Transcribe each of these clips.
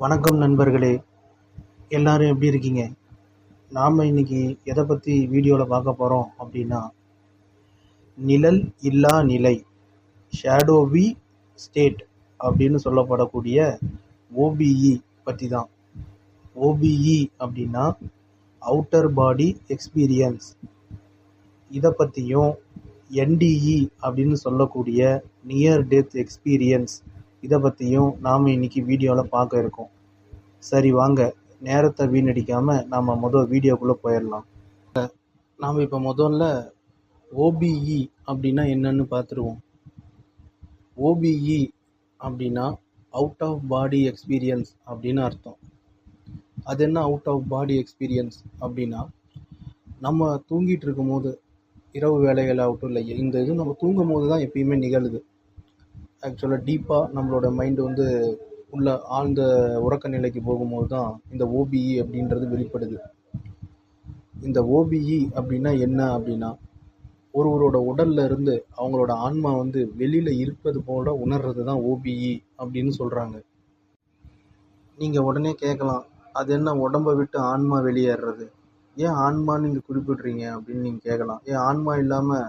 வணக்கம் நண்பர்களே. எல்லாரும் எப்படி இருக்கீங்க? நாம் இன்னைக்கு எதை பற்றி வீடியோவில் பார்க்க போகிறோம் அப்படின்னா நிழல் இல்லா நிலை ஷேடோவி ஸ்டேட் அப்படின்னு சொல்லப்படக்கூடிய ஓபிஇ பற்றி தான் ஓபிஇ அப்படின்னா அவுட்டர் பாடி எக்ஸ்பீரியன்ஸ் இதை பற்றியும் என்டிஇ அப்படின்னு சொல்லக்கூடிய நியர் டெத் எக்ஸ்பீரியன்ஸ் இதை பற்றியும் நாம் இன்னைக்கு வீடியோவில் பார்க்க இருக்கோம். சரி வாங்க. நேரத்தை வீணடிக்காமல் நாம் முதல் வீடியோக்குள்ளே போயிடலாம். நாம் இப்போ முதல்ல ஓபிஇ அப்படின்னா என்னன்னு பார்த்துருவோம். ஓபிஇ அப்படின்னா அவுட் ஆஃப் பாடி எக்ஸ்பீரியன்ஸ் அப்படின்னு அர்த்தம். அது என்ன அவுட் ஆஃப் பாடி எக்ஸ்பீரியன்ஸ் அப்படின்னா நம்ம தூங்கிட்டு இருக்கும்போது இரவு வேலைகள் ஆகட்டும் இல்லை இந்த இது நம்ம தூங்கும் போது தான் எப்பயுமே நிகழுது. ஆக்சுவலாக டீப்பாக நம்மளோட மைண்டு வந்து உள்ள ஆழ்ந்த உறக்க நிலைக்கு போகும்போது தான் இந்த ஓபிஇ அப்படின்றது வெளிப்படுது. இந்த ஓபிஇ அப்படின்னா என்ன அப்படின்னா ஒருவரோட உடல்ல இருந்து அவங்களோட ஆன்மா வந்து வெளியில் இருப்பது போல உணர்றது தான் ஓபிஇ அப்படின்னு சொல்கிறாங்க நீங்கள் உடனே கேட்கலாம் அது என்ன உடம்பை விட்டு ஆன்மா வெளியேறது ஏன் ஆன்மான்னு நீங்கள் குறிப்பிட்றீங்க அப்படின்னு நீங்கள் கேட்கலாம். ஏன் ஆன்மா இல்லாமல்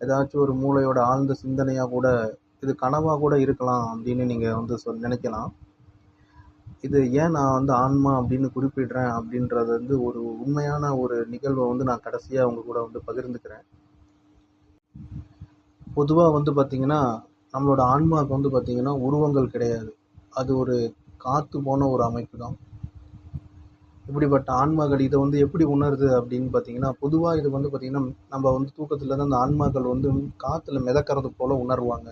ஏதாச்சும் ஒரு மூளையோட ஆழ்ந்த சிந்தனையாக கூட இது கனவாக கூட இருக்கலாம் அப்படின்னு நீங்கள் வந்து சொல் நினைக்கலாம். இது ஏன் நான் வந்து ஆன்மா அப்படின்னு குறிப்பிடுறேன் அப்படின்றது வந்து ஒரு உண்மையான ஒரு நிகழ்வை வந்து நான் கடைசியாக அவங்க கூட வந்து பகிர்ந்துக்கிறேன். பொதுவாக வந்து பார்த்திங்கன்னா நம்மளோட ஆன்மாவுக்கு வந்து பார்த்திங்கன்னா உருவங்கள் கிடையாது. அது ஒரு காற்று போன ஒரு அமைப்பு தான். இப்படிப்பட்ட ஆன்மாக்கள் இதை வந்து எப்படி உணருது அப்படின்னு பார்த்தீங்கன்னா பொதுவாக இது வந்து பார்த்திங்கன்னா நம்ம வந்து தூக்கத்தில் தான் அந்த ஆன்மாக்கள் வந்து காற்றுல மிதக்கிறது போல் உணர்வாங்க.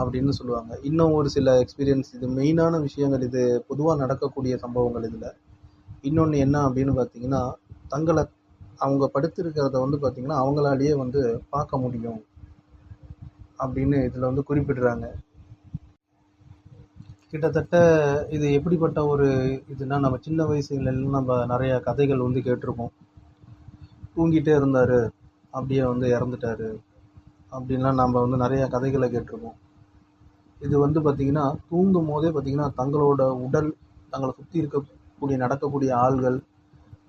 அப்படின்னு சொல்லுவாங்க. இன்னும் ஒரு சில எக்ஸ்பீரியன்ஸ் இது மெயினான விஷயங்கள் இது பொதுவாக நடக்கக்கூடிய சம்பவங்கள் இதில். இன்னொன்று என்ன அப்படின்னு பார்த்தீங்கன்னா தங்களை அவங்க படுத்திருக்கிறத வந்து பார்த்திங்கன்னா அவங்களாலேயே வந்து பார்க்க முடியும் அப்படின்னு இதில் வந்து குறிப்பிடுறாங்க. கிட்டத்தட்ட இது எப்படிப்பட்ட ஒரு இதுனா நம்ம சின்ன வயசுலலாம் நம்ம நிறைய கதைகள் வந்து கேட்டிருப்போம். தூங்கிட்டே இருந்தார் அப்படியே வந்து இறந்துட்டாரு அப்படின்லாம் நம்ம வந்து நிறைய கதைகளை கேட்டிருப்போம். இது வந்து பார்த்திங்கன்னா தூங்கும் போதே பார்த்திங்கன்னா தங்களோட உடல் தங்களை சுற்றி இருக்கக்கூடிய நடக்கக்கூடிய ஆள்கள்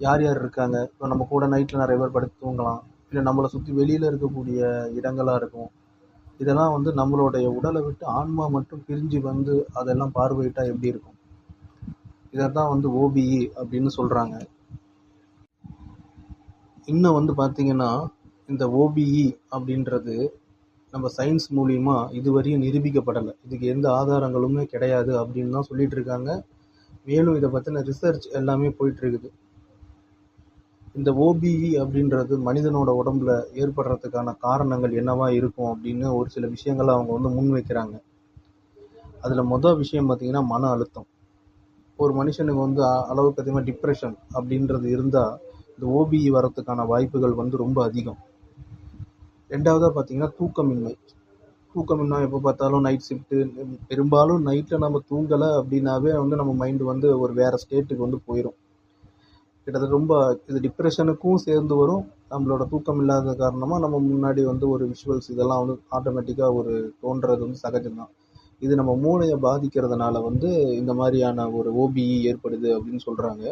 யார் யார் இருக்காங்க? இப்போ நம்ம கூட நைட்டில் நிறைய பேர் படுத்து தூங்கலாம். இல்லை நம்மளை சுற்றி வெளியில் இருக்கக்கூடிய இடங்களாக இருக்கும். இதெல்லாம் வந்து நம்மளுடைய உடலை விட்டு ஆன்மா மட்டும் பிரிஞ்சு வந்து அதெல்லாம் பார்வையிட்டால் எப்படி இருக்கும்? இதை தான் வந்து ஓபிஇ அப்படின்னு சொல்கிறாங்க இன்னும் வந்து பார்த்திங்கன்னா இந்த ஓபிஇ அப்படின்றது நம்ம சயின்ஸ் மூலிமா இதுவரையும் நிரூபிக்கப்படலை. இதுக்கு எந்த ஆதாரங்களுமே கிடையாது அப்படின்னு தான் சொல்லிட்டு இருக்காங்க. மேலும் இதை பற்றின ரிசர்ச் எல்லாமே போயிட்டுருக்குது இந்த ஓபிஇ அப்படின்றது மனிதனோட உடம்புல ஏற்படுறதுக்கான காரணங்கள் என்னவா இருக்கும் அப்படின்னு ஒரு சில விஷயங்களை அவங்க வந்து முன் வைக்கிறாங்க. அதில் மொதல் விஷயம் பார்த்திங்கன்னா மன அழுத்தம். ஒரு மனுஷனுக்கு வந்து அளவுக்கு அதிகமாக டிப்ரெஷன் அப்படின்றது இருந்தால் இந்த ஓபிஇ வரத்துக்கான வாய்ப்புகள் வந்து ரொம்ப அதிகம். ரெண்டாவதாக பார்த்தீங்கன்னா தூக்கமின்மை. தூக்கமின்மை எப்போ பார்த்தாலும் நைட் ஷிஃப்ட்டு பெரும்பாலும் நைட்டில் நம்ம தூங்கலை அப்படின்னாவே வந்து நம்ம மைண்டு வந்து ஒரு வேறு ஸ்டேட்டுக்கு வந்து போயிடும் கிட்டத்தட்ட ரொம்ப இது டிப்ரெஷனுக்கும் சேர்ந்து வரும். நம்மளோட தூக்கம் இல்லாத காரணமாக நம்ம முன்னாடி வந்து ஒரு விஷுவல்ஸ் இதெல்லாம் வந்து ஆட்டோமேட்டிக்காக ஒரு தோன்றது வந்து சகஜம்தான். இது நம்ம மூளையை பாதிக்கிறதுனால வந்து இந்த மாதிரியான ஒரு ஓபிஇ ஏற்படுது அப்படின்னு சொல்கிறாங்க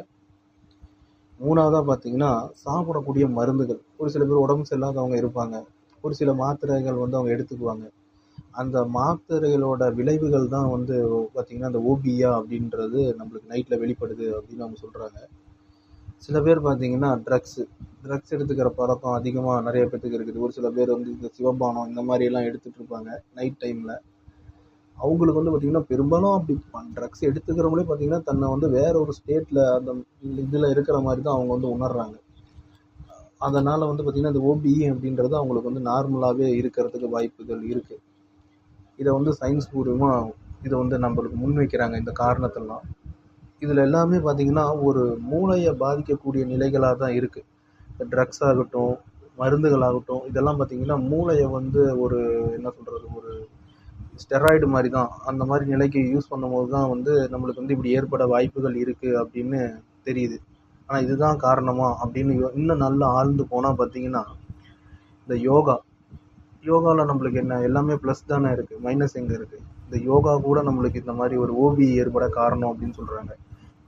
மூணாவதாக பார்த்தீங்கன்னா சாப்பிடக்கூடிய மருந்துகள். ஒரு சில பேர் உடம்பு சரியில்லாதவங்க இருப்பாங்க. ஒரு சில மாத்திரைகள் வந்து அவங்க எடுத்துக்குவாங்க. அந்த மாத்திரைகளோட விளைவுகள் தான் வந்து பார்த்திங்கன்னா அந்த ஓபியா அப்படின்றது நம்மளுக்கு நைட்டில் வெளிப்படுது அப்படின்னு அவங்க சொல்கிறாங்க சில பேர் பார்த்திங்கன்னா ட்ரக்ஸு ட்ரக்ஸ் எடுத்துக்கிற பழக்கம் அதிகமாக நிறைய பேர்த்துக்கு இருக்குது. ஒரு சில பேர் வந்து இந்த சிவபானம் இந்த மாதிரியெல்லாம் எடுத்துகிட்டு இருப்பாங்க நைட் டைமில் அவங்களுக்கு வந்து பார்த்திங்கன்னா பெரும்பாலும் அப்படி ட்ரக்ஸ் எடுத்துக்கிறவங்களே பார்த்திங்கன்னா தன்னை வந்து வேற ஒரு ஸ்டேட்டில் அந்த இதில் இருக்கிற மாதிரி தான் அவங்க வந்து உணர்றாங்க. அதனால் வந்து பார்த்திங்கன்னா இந்த ஓபிஇ அப்படின்றது அவங்களுக்கு வந்து நார்மலாகவே இருக்கிறதுக்கு வாய்ப்புகள் இருக்குது இதை வந்து சயின்ஸ் பூர்வமாக இதை வந்து நம்மளுக்கு முன்வைக்கிறாங்க இந்த காரணத்தெல்லாம். இதில் எல்லாமே பார்த்திங்கன்னா ஒரு மூளையை பாதிக்கக்கூடிய நிலைகளாக தான் இருக்குது ட்ரக்ஸ் ஆகட்டும் மருந்துகள் ஆகட்டும் இதெல்லாம் பார்த்திங்கன்னா மூளையை வந்து ஒரு என்ன சொல்கிறது ஒரு ஸ்டெராய்டு மாதிரி தான். அந்த மாதிரி நிலைக்கு யூஸ் பண்ணும்போது தான் வந்து நம்மளுக்கு வந்து இப்படி ஏற்பட வாய்ப்புகள் இருக்குது அப்படின்னு தெரியுது. ஆனால் இதுதான் காரணமா? அப்படின்னு இன்னும் நல்லா ஆழ்ந்து போனால் பார்த்தீங்கன்னா இந்த யோகா. யோகாவில் நம்மளுக்கு என்ன? எல்லாமே ப்ளஸ் தானே இருக்குது மைனஸ் எங்கே இருக்குது இந்த யோகா கூட நம்மளுக்கு இந்த மாதிரி ஒரு ஓபி ஏற்பட காரணம் அப்படின்னு சொல்கிறாங்க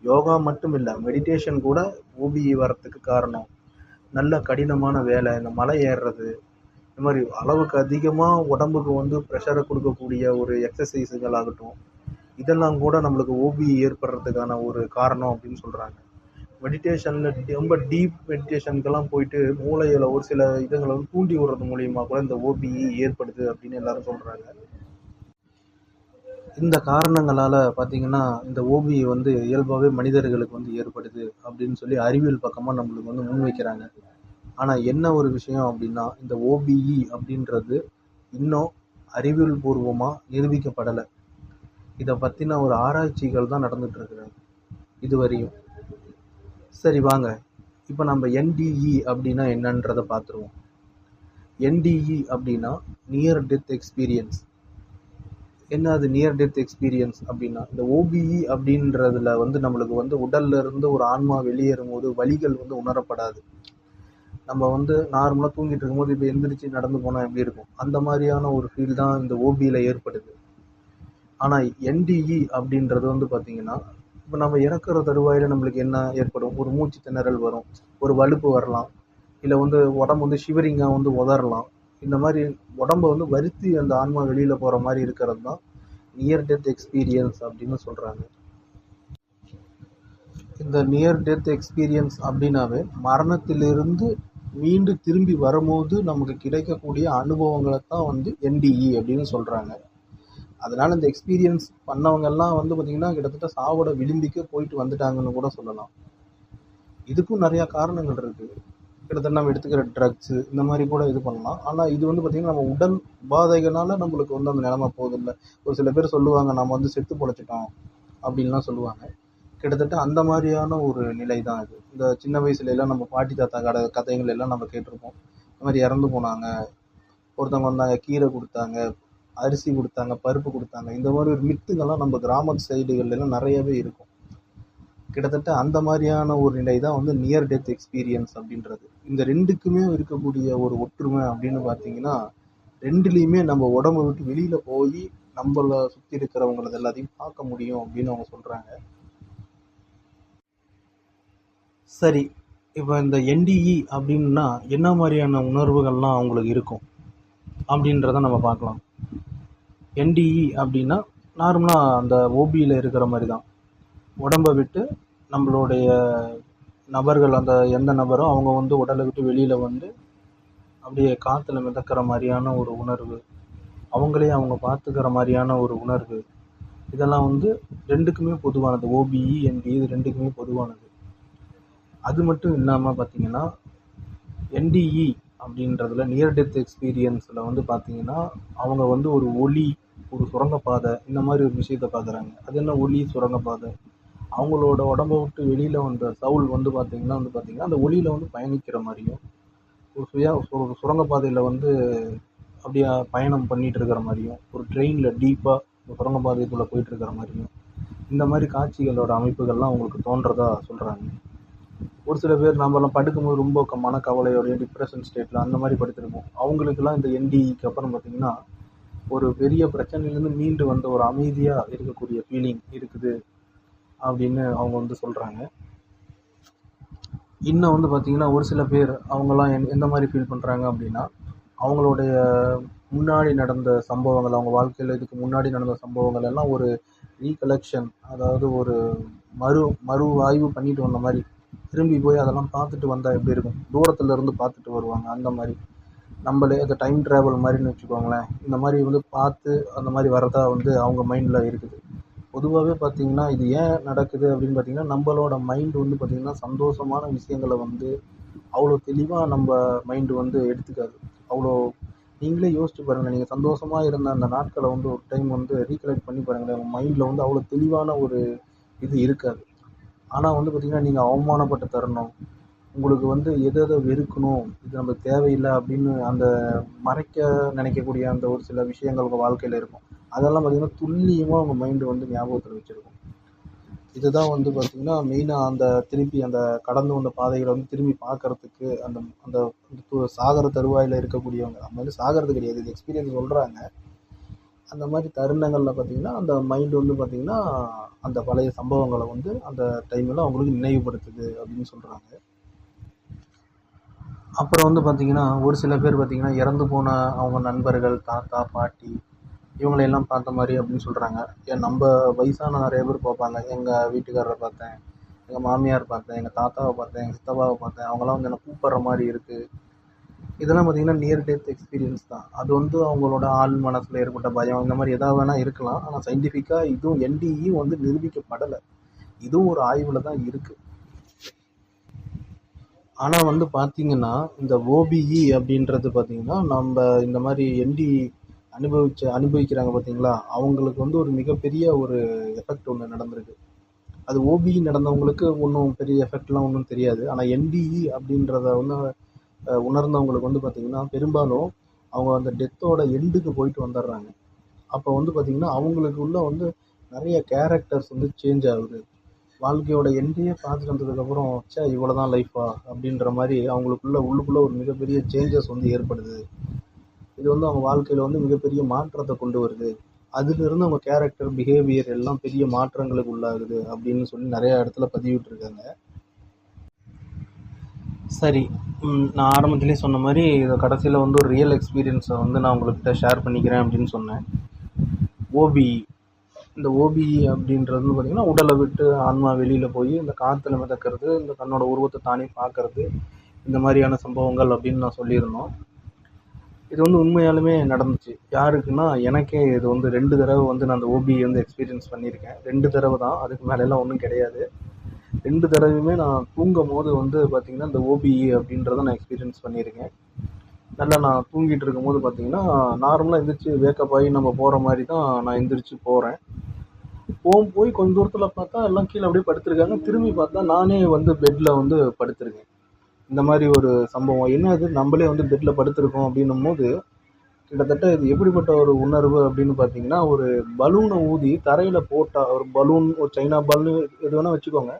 யோகா மட்டும் இல்லை மெடிடேஷன் கூட ஓபி வரத்துக்கு காரணம். நல்ல கடினமான வேலை இந்த மலை ஏறுறது. இந்த மாதிரி அளவுக்கு அதிகமாக உடம்புக்கு வந்து ப்ரெஷரை கொடுக்கக்கூடிய ஒரு எக்ஸசைஸுகள் ஆகட்டும் இதெல்லாம் கூட நம்மளுக்கு ஓபி ஏற்படுறதுக்கான ஒரு காரணம் அப்படின்னு சொல்கிறாங்க மெடிடேஷனில் ரொம்ப டீப் மெடிடேஷனுக்கெல்லாம் போயிட்டு மூளையில் ஒரு சில இதுங்களை வந்து தூண்டி விடுறது மூலியமாக கூட இந்த ஓபிஇ ஏற்படுது அப்படின்னு எல்லாரும் சொல்கிறாங்க இந்த காரணங்களால் பார்த்தீங்கன்னா இந்த ஓபிஇ வந்து இயல்பாகவே மனிதர்களுக்கு வந்து ஏற்படுது அப்படின்னு சொல்லி அறிவியல் பக்கமாக நம்மளுக்கு வந்து முன்வைக்கிறாங்க. ஆனால் என்ன ஒரு விஷயம் அப்படின்னா இந்த ஓபிஇ அப்படின்றது இன்னும் அறிவியல் பூர்வமாக நிரூபிக்கப்படலை. இதை பற்றின ஒரு ஆராய்ச்சிகள் தான் நடந்துகிட்ருக்குறாங்க இதுவரையும் சரி வாங்க. இப்போ நம்ம என்டிஇ அப்படின்னா என்னன்றதை பார்த்துருவோம். என்டிஇ அப்படின்னா நியர் டெத் எக்ஸ்பீரியன்ஸ் என்ன அது நியர் டெத் எக்ஸ்பீரியன்ஸ் அப்படின்னா இந்த ஓபிஇ அப்படின்றதுல வந்து நம்மளுக்கு வந்து உடல்ல இருந்து ஒரு ஆன்மா வெளியேறும் போது வழிகள் வந்து உணரப்படாது. நம்ம வந்து நார்மலாக தூங்கிட்டு இருக்கும்போது இப்போ எந்திரிச்சு நடந்து போனால் எப்படி இருக்கும்? அந்த மாதிரியான ஒரு ஃபீல் தான் இந்த ஓபியில் ஏற்படுது. ஆனால் என்டிஇ அப்படின்றது வந்து பார்த்தீங்கன்னா இப்போ நம்ம இறக்குற தருவாயில் நம்மளுக்கு என்ன ஏற்படும்? ஒரு மூச்சு திணறல் வரும். ஒரு வலுப்பு வரலாம். இல்லை வந்து உடம்பு வந்து ஷிவரிங்காக வந்து உதறலாம். இந்த மாதிரி உடம்ப வந்து வருத்தி அந்த ஆன்மா வெளியில் போகிற மாதிரி இருக்கிறது தான் நியர் டெத் எக்ஸ்பீரியன்ஸ் அப்படின்னு சொல்கிறாங்க இந்த நியர் டெத் எக்ஸ்பீரியன்ஸ் அப்படின்னாவே மரணத்திலிருந்து மீண்டு திரும்பி வரும்போது நமக்கு கிடைக்கக்கூடிய அனுபவங்களை தான் வந்து என்டிஇ அப்படின்னு சொல்கிறாங்க அதனால் இந்த எக்ஸ்பீரியன்ஸ் பண்ணவங்கெல்லாம் வந்து பார்த்திங்கன்னா கிட்டத்தட்ட சாவோட விளிம்பிக்கே போயிட்டு வந்துட்டாங்கன்னு கூட சொல்லலாம். இதுக்கும் நிறையா காரணங்கள் இருக்குது கிட்டத்தட்ட நம்ம எடுத்துக்கிற ட்ரக்ஸு இந்த மாதிரி கூட இது பண்ணலாம். ஆனால் இது வந்து பார்த்திங்கன்னா நம்ம உடல் உபாதைகளால் நம்மளுக்கு வந்து அந்த நிலமை போகுதில்ல ஒரு சில பேர் சொல்லுவாங்க நம்ம வந்து செத்து பொழைச்சிட்டோம் அப்படின்லாம் சொல்லுவாங்க. கிட்டத்தட்ட அந்த மாதிரியான ஒரு நிலை தான் இது. இந்த சின்ன வயசுல எல்லாம் நம்ம பாட்டி தாத்தா கட கதைகள் எல்லாம் நம்ம கேட்டிருப்போம். இந்த மாதிரி இறந்து போனாங்க. ஒருத்தவங்க வந்தாங்க கீரை கொடுத்தாங்க. அரிசி கொடுத்தாங்க பருப்பு கொடுத்தாங்க. இந்த மாதிரி ஒரு மித்துங்கள்லாம் நம்ம கிராமத்து சைடுகள்லாம் நிறையவே இருக்கும். கிட்டத்தட்ட அந்த மாதிரியான ஒரு நிலை தான் வந்து நியர் டெத் எக்ஸ்பீரியன்ஸ் அப்படின்றது. இந்த ரெண்டுக்குமே இருக்கக்கூடிய ஒரு ஒற்றுமை அப்படின்னு பார்த்தீங்கன்னா ரெண்டுலேயுமே நம்ம உடம்பை விட்டு வெளியில் போய் நம்மளை சுற்றி இருக்கிறவங்களது எல்லாத்தையும் பார்க்க முடியும் அப்படின்னு அவங்க சொல்கிறாங்க சரி இப்போ இந்த என்டிஇ அப்படின்னா என்ன மாதிரியான உணர்வுகள்லாம் அவங்களுக்கு இருக்கும் அப்படின்றத நம்ம பார்க்கலாம். என்டிஇ அப்படின்னா நார்மலாக அந்த ஓபியில் இருக்கிற மாதிரி தான் உடம்பை விட்டு நம்மளுடைய நபர்கள் அந்த எந்த நபரோ அவங்க வந்து உடலை விட்டு வெளியில் வந்து அப்படியே காற்றுல மிதக்கிற மாதிரியான ஒரு உணர்வு அவங்களே அவங்க பார்த்துக்கிற மாதிரியான ஒரு உணர்வு இதெல்லாம் வந்து ரெண்டுக்குமே பொதுவானது. ஓபிஇ என்டிஇ இது ரெண்டுக்குமே பொதுவானது. அது மட்டும் இல்லாமல் பார்த்தீங்கன்னா என்டிஇ அப்படின்றதுல நியர் டெத் எக்ஸ்பீரியன்ஸில் வந்து பார்த்தீங்கன்னா அவங்க வந்து ஒரு ஒளி ஒரு சுரங்கப்பாதை இந்த மாதிரி ஒரு விஷயத்த பார்க்குறாங்க. அது என்ன ஒளி சுரங்கப்பாதை அவங்களோட உடம்ப விட்டு வெளியில் வந்த சவுல் வந்து பார்த்திங்கன்னா வந்து பார்த்திங்கன்னா அந்த ஒளியில் வந்து பயணிக்கிற மாதிரியும் ஒரு சுய ஒரு சுரங்கப்பாதையில் வந்து அப்படியே பயணம் பண்ணிகிட்டு இருக்கிற மாதிரியும் ஒரு ட்ரெயினில் டீப்பாக ஒரு சுரங்கப்பாதைக்குள்ளே போயிட்டு இருக்கிற மாதிரியும் இந்த மாதிரி காட்சிகளோட அமைப்புகள்லாம் அவங்களுக்கு தோன்றதா சொல்கிறாங்க ஒரு சில பேர் நம்மலாம் படுக்கும்போது ரொம்ப க டிப்ரெஷன் ஸ்டேட்டில் அந்த மாதிரி படுத்திருப்போம். அவங்களுக்கெல்லாம் இந்த என்டிஇக்கு அப்புறம் பார்த்திங்கன்னா ஒரு பெரிய பிரச்சனையிலேருந்து மீண்டு வந்த ஒரு அமைதியாக இருக்கக்கூடிய ஃபீலிங் இருக்குது அப்படின்னு அவங்க வந்து சொல்கிறாங்க இன்னும் வந்து பார்த்திங்கன்னா ஒரு சில பேர் அவங்கெல்லாம் எந் எந்த மாதிரி ஃபீல் பண்ணுறாங்க அப்படின்னா அவங்களுடைய முன்னாடி நடந்த சம்பவங்கள் அவங்க வாழ்க்கையில் இதுக்கு முன்னாடி நடந்த சம்பவங்கள் எல்லாம் ஒரு ரீகலெக்ஷன் அதாவது ஒரு மறு மறு ஆய்வு பண்ணிட்டு வந்த மாதிரி. திரும்பி போய் அதெல்லாம் பார்த்துட்டு வந்தால் எப்படி இருக்கும்? தூரத்தில் இருந்து பார்த்துட்டு வருவாங்க அந்த மாதிரி. நம்மளே அந்த டைம் ட்ராவல் மாதிரின்னு வச்சுக்கோங்களேன் இந்த மாதிரி வந்து பார்த்து அந்த மாதிரி வரதா வந்து அவங்க மைண்டில் இருக்குது. பொதுவாகவே பார்த்தீங்கன்னா இது ஏன் நடக்குது அப்படின்னு பார்த்தீங்கன்னா நம்மளோட மைண்டு வந்து பார்த்திங்கன்னா சந்தோஷமான விஷயங்களை வந்து அவ்வளோ தெளிவாக நம்ம மைண்டு வந்து எடுத்துக்காது. அவ்வளோ நீங்களே யோசிச்சு பாருங்கள் நீங்கள் சந்தோஷமாக இருந்த அந்த நாட்களை வந்து ஒரு டைம் வந்து ரீகலெக்ட் பண்ணி பாருங்களேன் உங்கள் மைண்டில் வந்து அவ்வளோ தெளிவான ஒரு இது இருக்காது. ஆனால் வந்து பார்த்திங்கன்னா நீங்கள் அவமானப்பட்ட தருணம். உங்களுக்கு வந்து எதை எதை வெறுக்கணும் இது நமக்கு தேவையில்லை அப்படின்னு அந்த மறைக்க நினைக்கக்கூடிய அந்த ஒரு சில விஷயங்கள் உங்கள் வாழ்க்கையில் இருக்கும். அதெல்லாம் பார்த்திங்கன்னா துல்லியமாக உங்கள் மைண்டு வந்து ஞாபகத்தில் வச்சுருக்கும். இதுதான் வந்து பார்த்திங்கன்னா மெயினாக அந்த திருப்பி அந்த கடந்து வந்த பாதைகளை வந்து திரும்பி பார்க்கறதுக்கு அந்த அந்த சாகர தருவாயில் இருக்கக்கூடியவங்க. நம்ம வந்து சாகிறது கிடையாது இது எக்ஸ்பீரியன்ஸ் சொல்கிறாங்க அந்த மாதிரி தருணங்களில் பார்த்தீங்கன்னா அந்த மைண்டு வந்து பார்த்தீங்கன்னா அந்த பழைய சம்பவங்களை வந்து அந்த டைமில் அவங்களுக்கு நினைவுபடுத்துது அப்படின்னு சொல்கிறாங்க அப்புறம் வந்து பார்த்திங்கன்னா ஒரு சில பேர் பார்த்திங்கன்னா இறந்து போன அவங்க நண்பர்கள் தாத்தா பாட்டி இவங்களையெல்லாம் பார்த்த மாதிரி அப்படின்னு சொல்கிறாங்க ஏன் நம்ம வயசான நிறைய பேர் பார்ப்பாங்க. எங்கள் வீட்டுக்காரரை பார்த்தேன் எங்கள் மாமியார் பார்த்தேன் எங்கள் தாத்தாவை பார்த்தேன் எங்கள் சித்தப்பாவை பார்த்தேன். அவங்களாம் வந்து என்னை கூப்பிட்ற மாதிரி இருக்குது இதெல்லாம் பார்த்திங்கன்னா நியர் டெத் எக்ஸ்பீரியன்ஸ் தான். அது வந்து அவங்களோட ஆள் மனசில் ஏற்பட்ட பயம். இந்த மாதிரி எதாவது வேணால் இருக்கலாம். ஆனால் சயின்டிஃபிக்காக இதுவும் என்டிஇ வந்து நிரூபிக்கப்படலை. இதுவும் ஒரு ஆய்வில் தான் இருக்குது ஆனால் வந்து பார்த்தீங்கன்னா இந்த ஓபிஇ அப்படின்றது பார்த்தீங்கன்னா நம்ம இந்த மாதிரி என்டி அனுபவிச்ச அனுபவிக்கிறாங்க பார்த்தீங்களா அவங்களுக்கு வந்து ஒரு மிகப்பெரிய ஒரு எஃபெக்ட் ஒன்று நடந்திருக்கு. அது ஓபிஇ நடந்தவங்களுக்கு ஒன்றும் பெரிய எஃபெக்ட்லாம் ஒன்றும் தெரியாது. ஆனால் என்டிஇ அப்படின்றத வந்து உணர்ந்தவங்களுக்கு வந்து பார்த்திங்கன்னா பெரும்பாலும் அவங்க அந்த டெத்தோட எண்டுக்கு போயிட்டு வந்துடுறாங்க. அப்போ வந்து பார்த்திங்கன்னா அவங்களுக்கு உள்ள வந்து நிறைய கேரக்டர்ஸ் வந்து சேஞ்ச் ஆகுது. வாழ்க்கையோட எண்டையே பார்த்துட்டு வந்ததுக்கப்புறம் ச்சே இவ்வளோ தான் லைஃபா அப்படின்ற மாதிரி அவங்களுக்குள்ள உள்ளுக்குள்ளே ஒரு மிகப்பெரிய சேஞ்சஸ் வந்து ஏற்படுது. இது வந்து அவங்க வாழ்க்கையில் வந்து மிகப்பெரிய மாற்றத்தை கொண்டு வருது. அதுலேருந்து அவங்க கேரக்டர் பிஹேவியர் எல்லாம் பெரிய மாற்றங்களுக்கு உள்ளாகுது அப்படின்னு சொல்லி நிறையா இடத்துல பதிவிட்டுருக்காங்க. சரி நான் ஆரம்பத்திலே சொன்ன மாதிரி இதை கடைசியில் வந்து ஒரு ரியல் எக்ஸ்பீரியன்ஸை வந்து நான் உங்கள்கிட்ட ஷேர் பண்ணிக்கிறேன் அப்படின்னு சொன்னேன். ஓபி இந்த ஓபிஇ அப்படின்றது வந்து பார்த்திங்கன்னா உடலை விட்டு ஆன்மா வெளியில் போய் இந்த காற்றுல மிதக்கிறது இந்த தன்னோட உருவத்தை தானே பார்க்கறது இந்த மாதிரியான சம்பவங்கள் அப்படின்னு நான் சொல்லியிருந்தோம். இது வந்து உண்மையாலுமே நடந்துச்சு. யாருக்குன்னா எனக்கே இது வந்து ரெண்டு தடவை வந்து நான் அந்த ஓபிஇ வந்து எக்ஸ்பீரியன்ஸ் பண்ணியிருக்கேன். ரெண்டு தடவை தான் அதுக்கு மேலெல்லாம் ஒன்றும் கிடையாது. ரெண்டு தடவையுமே நான் தூங்கும் போது வந்து பார்த்திங்கன்னா இந்த ஓபிஇ அப்படின்றத நான் எக்ஸ்பீரியன்ஸ் பண்ணியிருக்கேன். நல்லா நான் தூங்கிட்டு இருக்கும்போது பார்த்தீங்கன்னா நார்மலாக எந்திரிச்சு வேக்கப் ஆகி நம்ம போகிற மாதிரி தான் நான் எந்திரிச்சு போகிறேன் போகும் போய் கொஞ்சம் தூரத்தில் பார்த்தா எல்லாம் கீழே அப்படியே படுத்திருக்காங்க. திரும்பி பார்த்தா நானே வந்து பெட்டில் வந்து படுத்திருக்கேன். இந்த மாதிரி ஒரு சம்பவம். என்ன இது? நம்மளே வந்து பெட்டில் படுத்திருக்கோம் அப்படின்னும் போது கிட்டத்தட்ட இது எப்படிப்பட்ட ஒரு உணர்வு அப்படின்னு பார்த்தீங்கன்னா ஒரு பலூனை ஊதி தரையில் போட்டால் ஒரு பலூன் ஒரு சைனா பலூன் எது வேணால் வச்சுக்கோங்க.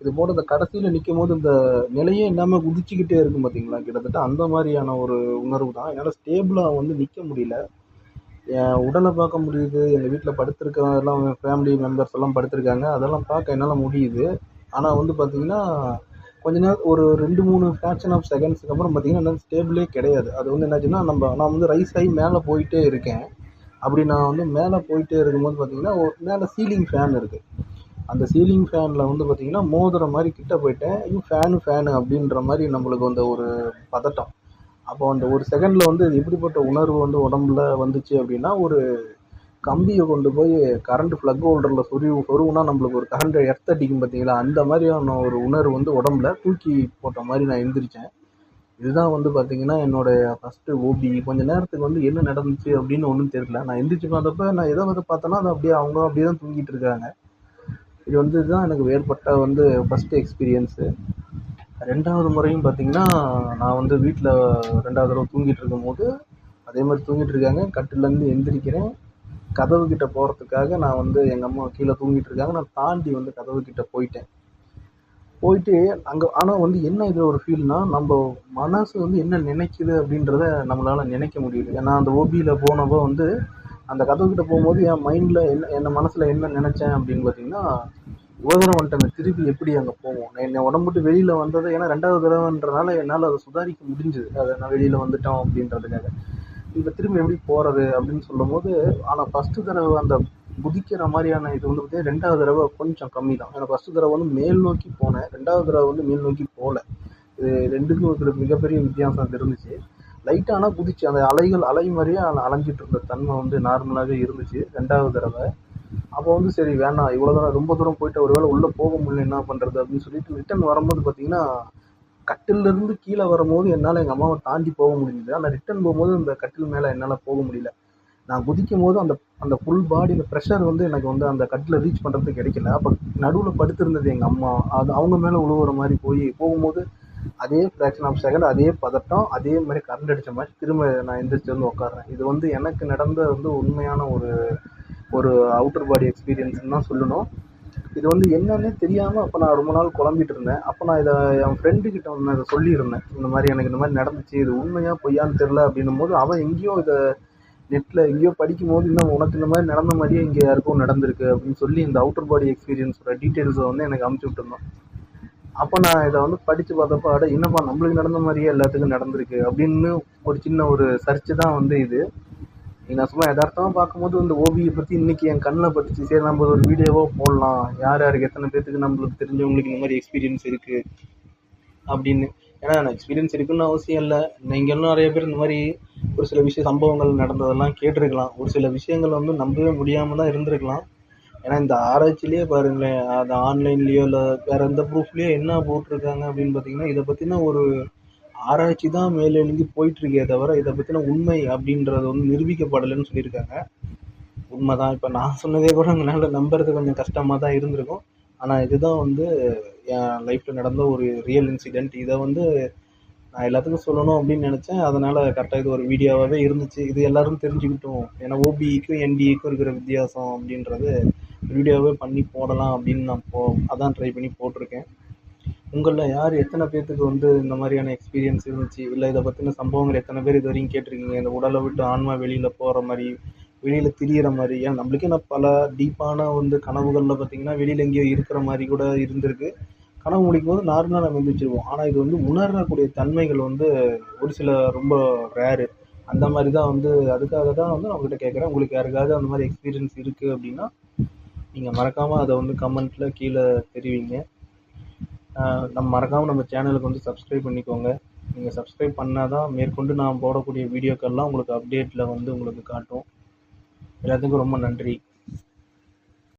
இது போட்டு இந்த கடைசியில் நிற்கும் போது இந்த நிலையே இல்லாமல் குதிச்சுக்கிட்டே இருக்கும் பார்த்தீங்களா கிட்டத்தட்ட அந்த மாதிரியான ஒரு உணர்வு தான். என்னால் ஸ்டேபிளாக வந்து நிற்க முடியல. என் உடலை பார்க்க முடியுது. எங்கள் வீட்டில் படுத்திருக்க எல்லாம் ஃபேமிலி மெம்பர்ஸ் எல்லாம் படுத்திருக்காங்க. அதெல்லாம் பார்க்க என்னால் முடியுது. ஆனால் வந்து பார்த்தீங்கன்னா கொஞ்ச நேரம் ஒரு ரெண்டு மூணு ஃப்ராக்ஷன் ஆஃப் செகண்ட்ஸ்க்கு அப்புறம் பார்த்தீங்கன்னா என்ன ஸ்டேபிளே கிடையாது. அது வந்து என்னாச்சுன்னா நம்ம நான் வந்து ரைஸ் ஆகி மேலே போயிட்டே இருக்கேன். அப்படி நான் வந்து மேலே போயிட்டே இருக்கும்போது பார்த்தீங்கன்னா ஒரு மேலே சீலிங் ஃபேன் இருக்குது அந்த சீலிங் ஃபேனில் வந்து பார்த்தீங்கன்னா மோதுற மாதிரி கிட்ட போயிட்டேன். ஐயோ ஃபேனு ஃபேனு அப்படின்ற மாதிரி நம்மளுக்கு அந்த ஒரு பதட்டம். அப்போ அந்த ஒரு செகண்டில் வந்து இது எப்படிப்பட்ட உணர்வு வந்து உடம்புல வந்துச்சு அப்படின்னா ஒரு கம்பியை கொண்டு போய் கரண்ட் ஃப்ளக் ஹோல்டரில் சொருவி சொருவுனா நம்மளுக்கு ஒரு கரண்ட் எர்த் அடிக்கும் பார்த்தீங்களா அந்த மாதிரியான ஒரு உணர்வு வந்து உடம்புல தூக்கி போட்ட மாதிரி நான் எந்திரிச்சேன். இதுதான் வந்து பார்த்தீங்கன்னா என்னோடைய ஃபஸ்ட்டு ஓபி கொஞ்ச நேரத்துக்கு வந்து என்ன நடந்துச்சு அப்படின்னு ஒன்றும் தெரியல. நான் எந்திரிச்சு பார்த்தப்ப நான் எதை வந்து பார்த்தேன்னா அது அப்படியே அவங்க அப்படியே தான் தூங்கிட்டு இருக்காங்க. இது வந்து இதுதான் எனக்கு ஏற்பட்ட வந்து ஃபஸ்ட்டு எக்ஸ்பீரியன்ஸு ரெண்டாவது முறையும் பார்த்தீங்கன்னா நான் வந்து வீட்டில் ரெண்டாவது தடவை தூங்கிட்டு இருக்கும்போது அதே மாதிரி தூங்கிட்டு இருக்காங்க. கட்டிலேருந்து எந்திரிக்கிறேன். கதவு கிட்ட போகிறதுக்காக நான் வந்து எங்கள் அம்மா கீழே தூங்கிட்டு இருக்காங்க. நான் தாண்டி வந்து கதவு கிட்ட போயிட்டேன். போயிட்டு அங்கே ஆனால் வந்து என்ன இது ஒரு ஃபீல்னா நம்ம மனசு வந்து என்ன நினைக்குது அப்படின்றத நம்மளால் நினைக்க முடியல ஏன்னா அந்த ஓபியில் போனப்போ வந்து அந்த கதவு கிட்ட போகும்போது என் மைண்டில் என்ன என் மனசில் என்ன நினச்சேன் அப்படின்னு பார்த்தீங்கன்னா இவ்வளோ தூரம் வந்துட்டேன் திருப்பி எப்படி அங்கே போவோம்? நான் என்னை உடம்பு விட்டு வெளியில் வந்தது ஏன்னா ரெண்டாவது தடவைன்றனால என்னால் அதை சுதாரிக்க முடிஞ்சுது. அதை நான் வெளியில் வந்துட்டோம் அப்படின்றதுக்காக. இப்போ திரும்பி எப்படி போகிறது அப்படின்னு சொல்லும்போது ஆனால் ஃபஸ்ட்டு தடவை அந்த குதிக்கிற மாதிரியான இது வந்து பார்த்தீங்கன்னா ரெண்டாவது தடவை கொஞ்சம் கம்மி தான் ஏன்னா ஃபஸ்ட்டு தடவை வந்து மேல் நோக்கி போனேன். ரெண்டாவது தடவை வந்து மேல் நோக்கி போகல. இது ரெண்டுக்கும் இருக்கிற மிகப்பெரிய வித்தியாசம் இருந்துச்சு. லைட்டாக ஆனால் குதிச்சு அந்த அலைகள் அலை மாதிரியே அலைஞ்சிட்டு இருந்த தன்மை வந்து நார்மலாகவே இருந்துச்சு. ரெண்டாவது தடவை அப்போ வந்து சரி வேணாம் இவ்வளோ தூரம் ரொம்ப தூரம் போயிட்டு ஒருவேளை உள்ளே போக முடியல என்ன பண்ணுறது அப்படின்னு சொல்லிட்டு ரிட்டர்ன் வரும்போது பார்த்தீங்கன்னா கட்டிலிருந்து கீழே வரும்போது என்னால் எங்கள் அம்மாவை தாண்டி போக முடியுது ஆனால் ரிட்டன் போகும்போது அந்த கட்டில் மேலே என்னால் போக முடியல. நான் குதிக்கும் போது அந்த அந்த ஃபுல் பாடியில் ப்ரெஷர் வந்து எனக்கு வந்து அந்த கட்டில் ரீச் பண்ணுறதுக்கு கிடைக்கல. அப்போ நடுவில் படுத்திருந்தது எங்கள் அம்மா. அது அவங்க மேலே உழுவுற மாதிரி போய் போகும்போது அதே ஃப்ராக்ஷன் ஆஃப் செகண்ட் அதே பதட்டம் அதே மாதிரி கரண்ட் அடித்த மாதிரி திரும்ப நான் எந்திரிச்சு வந்து உட்காடுறேன் இது வந்து எனக்கு நடந்த வந்து உண்மையான ஒரு ஒரு அவுட்டர் பாடி எக்ஸ்பீரியன்ஸ்னு தான் சொல்லணும். இது வந்து என்னன்னே தெரியாமல் அப்போ நான் ரொம்ப நாள் குழம்பிட்டு இருந்தேன். அப்போ நான் இதை என் ஃப்ரெண்டுக்கிட்ட வந்து இதை சொல்லியிருந்தேன். இந்த மாதிரி எனக்கு இந்த மாதிரி நடந்துச்சு இது உண்மையாக பொய்யான்னு தெரில அப்படின்னும் போது அவன் எங்கேயோ இதை நெட்டில் எங்கேயோ படிக்கும்போது இன்னும் உனக்கு இந்த மாதிரி நடந்த மாதிரியே இங்கே யாருக்கும் நடந்திருக்கு அப்படின்னு சொல்லி இந்த அவுட்டர் பாடி எக்ஸ்பீரியன்ஸோட டீட்டெயில்ஸை வந்து எனக்கு அமுச்சு விட்டுருந்தான் அப்போ நான் இதை வந்து படித்து பார்த்தப்ப அட என்னப்பா நம்மளுக்கு நடந்த மாதிரியே எல்லாத்துக்கும் நடந்திருக்கு அப்படின்னு ஒரு சின்ன ஒரு சர்ச்சு தான் வந்து இது. நான் சும்மா எதார்த்தமாக பார்க்கும்போது இந்த ஓவியை பற்றி இன்றைக்கி என் கண்ணில் பட்டுச்சு. சரி நம்ம ஒரு வீடியோவாக போடலாம். யார் யாருக்கு எத்தனை பேர்த்துக்கு நம்மளுக்கு தெரிஞ்சவங்களுக்கு இந்த மாதிரி எக்ஸ்பீரியன்ஸ் இருக்குது அப்படின்னு. ஏன்னா நான் எக்ஸ்பீரியன்ஸ் இருக்குன்னு அவசியம் இல்லை. நீங்களும் நிறைய பேர் இந்த மாதிரி ஒரு சில விஷய சம்பவங்கள் நடந்ததெல்லாம் கேட்டிருக்கலாம். ஒரு சில விஷயங்கள் வந்து நம்பவே முடியாமல் தான் இருந்திருக்கலாம். ஏன்னா இந்த ஆராய்ச்சிலேயே பாருங்களேன் அது ஆன்லைன்லேயோ இல்லை வேறு எந்த ப்ரூஃப்லேயோ என்ன போட்டிருக்காங்க அப்படின்னு பார்த்தீங்கன்னா இதை பற்றின ஒரு ஆராய்ச்சி தான் மேலெழுங்கி போயிட்டுருக்கே தவிர இதை பற்றின உண்மை அப்படின்றது வந்து நிரூபிக்கப்படலைன்னு சொல்லியிருக்காங்க. உண்மை தான் இப்போ நான் சொன்னதே கூட உங்களால் நம்புறது கொஞ்சம் கஷ்டமாக தான் இருந்திருக்கும். ஆனால் இதுதான் வந்து என் லைஃப்பில் நடந்த ஒரு ரியல் இன்சிடெண்ட் இதை வந்து நான் எல்லாத்துக்கும் சொல்லணும் அப்படின்னு நினச்சேன். அதனால் கரெக்டாக இது ஒரு வீடியோவாகவே இருந்துச்சு. இது எல்லோரும் தெரிஞ்சுக்கிட்டும். ஏன்னா ஓபிஇக்கும் என்டிஇக்கும் இருக்கிற வித்தியாசம் அப்படின்றது வீடியோவே பண்ணி போடலாம் அப்படின்னு நான் போ அதான் ட்ரை பண்ணி போட்டிருக்கேன். உங்களில் யார் எத்தனை பேர்த்துக்கு வந்து இந்த மாதிரியான எக்ஸ்பீரியன்ஸ் இருந்துச்சு? இல்லை இதை பற்றின சம்பவங்கள் எத்தனை பேர் இது வரைக்கும் கேட்டிருக்கீங்க? இந்த உடலை விட்டு ஆன்மா வெளியில் போகிற மாதிரி வெளியில் திரியிற மாதிரி. ஏன் நம்மளுக்கே நான் பல டீப்பான வந்து கனவுகளில் பார்த்தீங்கன்னா வெளியில் எங்கேயோ இருக்கிற மாதிரி கூட இருந்திருக்கு. கனவு முடிக்கும் போது நார்மலாக நம்ம எந்திரிச்சிருவோம். ஆனால் இது வந்து உணரக்கூடிய தன்மைகள் வந்து ஒரு சில ரொம்ப ரேரு அந்த மாதிரி தான் வந்து அதுக்காக தான் வந்து நான் உங்கள்கிட்ட கேட்குறேன். உங்களுக்கு யாருக்காவது அந்த மாதிரி எக்ஸ்பீரியன்ஸ் இருக்குது அப்படின்னா நீங்கள் மறக்காமல் அதை வந்து கமெண்ட்டில் கீழே தெரிவிங்க. நம்ம மறக்காமல் நம்ம சேனலுக்கு வந்து சப்ஸ்கிரைப் பண்ணிக்கோங்க. நீங்கள் சப்ஸ்கிரைப் பண்ணால் தான் மேற்கொண்டு நான் போடக்கூடிய வீடியோக்கள்லாம் உங்களுக்கு அப்டேட்டில் வந்து உங்களுக்கு காட்டும். எல்லாத்துக்கும் ரொம்ப நன்றி.